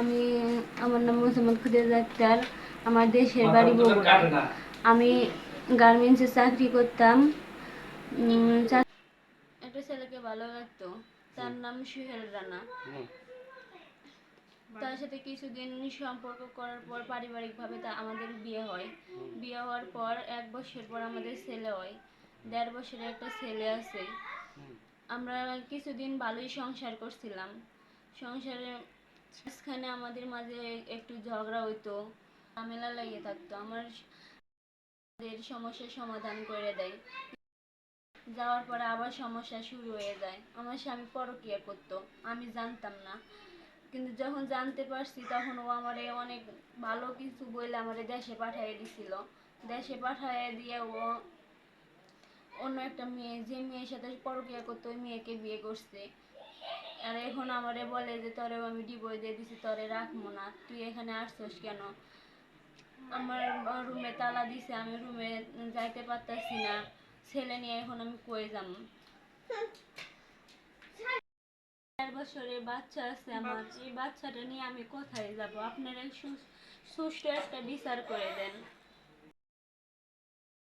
আমি আমার নাম মোসাম্মদ খুদিজা আক্তার আমার দেশের বাড়ি বগুড়া। আমি গার্মেন্টসে চাকরি করতাম। একটা ছেলেকে ভালো লাগতো। তার নাম সুহেল রানা। তার সাথে কিছুদিন সম্পর্ক করার পর পারিবারিকভাবে তা আমাদের বিয়ে হয়। বিয়ে হওয়ার পর এক বছর পর আমাদের ছেলে হয়। দেড় বছরের একটা ছেলে আছে। আমরা কিছুদিন ভালোই সংসার করছিলাম। সংসারে মাঝখানে আমাদের মাঝে একটু ঝগড়া হইতো, ঝামেলা লাগিয়ে থাকতো। আমার সমস্যার সমাধান করে দেয়। যাওয়ার পরে আবার সমস্যা শুরু হয়ে যায়। আমার স্বামী পরকিয়া করতো, আমি জানতাম না। কিন্তু যখন জানতে পারছি, তখন ও আমারে অনেক ভালো কিছু বলে আমারে দেশে পাঠিয়ে দিছিল। দেশে পাঠিয়ে দিয়ে ও অন্য একটা মেয়ে, যে মেয়ের সাথে পরকিয়া করতো, ওই মেয়েকে বিয়ে করছে। আর এখন আমারে বলে যে তোরে আমি ডিভোর্স দিয়ে দিছি, তোরে রাখব না। তুই এখানে আসছস কেন? আমার রুমে তালা দিছে, আমি রুমে যাইতে পারতাছি না। ছেলে নিয়ে এখন আমি কই যাব চার বছরের বাচ্চা আছে আমার। এই বাচ্চাটা নিয়ে আমি কোথায় যাব? আপনারা সু- সুষ্ঠু একটা বিচার করে দেন।